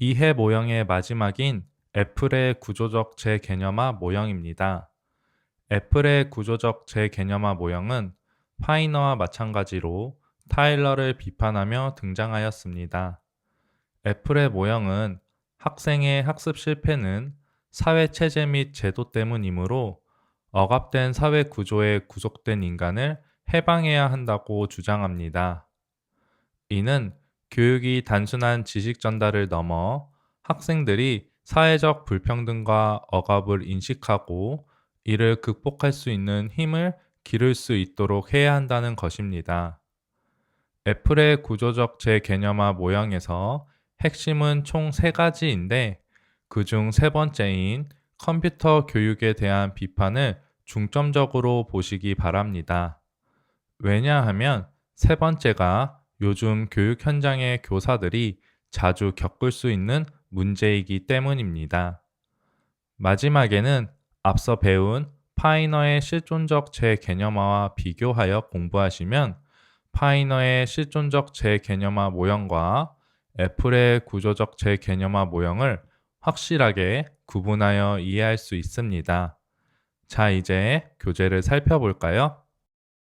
이 해 모형의 마지막인 애플의 구조적 재개념화 모형입니다. 애플의 구조적 재개념화 모형은 파이너와 마찬가지로 타일러를 비판하며 등장하였습니다. 애플의 모형은 학생의 학습 실패는 사회 체제 및 제도 때문이므로 억압된 사회 구조에 구속된 인간을 해방해야 한다고 주장합니다. 이는 교육이 단순한 지식 전달을 넘어 학생들이 사회적 불평등과 억압을 인식하고 이를 극복할 수 있는 힘을 기를 수 있도록 해야 한다는 것입니다. 애플의 구조적 재개념화 모형에서 핵심은 총 세 가지인데 그중 세 번째인 컴퓨터 교육에 대한 비판을 중점적으로 보시기 바랍니다. 왜냐하면 세 번째가 요즘 교육 현장의 교사들이 자주 겪을 수 있는 문제이기 때문입니다. 마지막에는 앞서 배운 파이너의 실존적 재개념화와 비교하여 공부하시면 파이너의 실존적 재개념화 모형과 애플의 구조적 재개념화 모형을 확실하게 구분하여 이해할 수 있습니다. 자, 이제 교재를 살펴볼까요?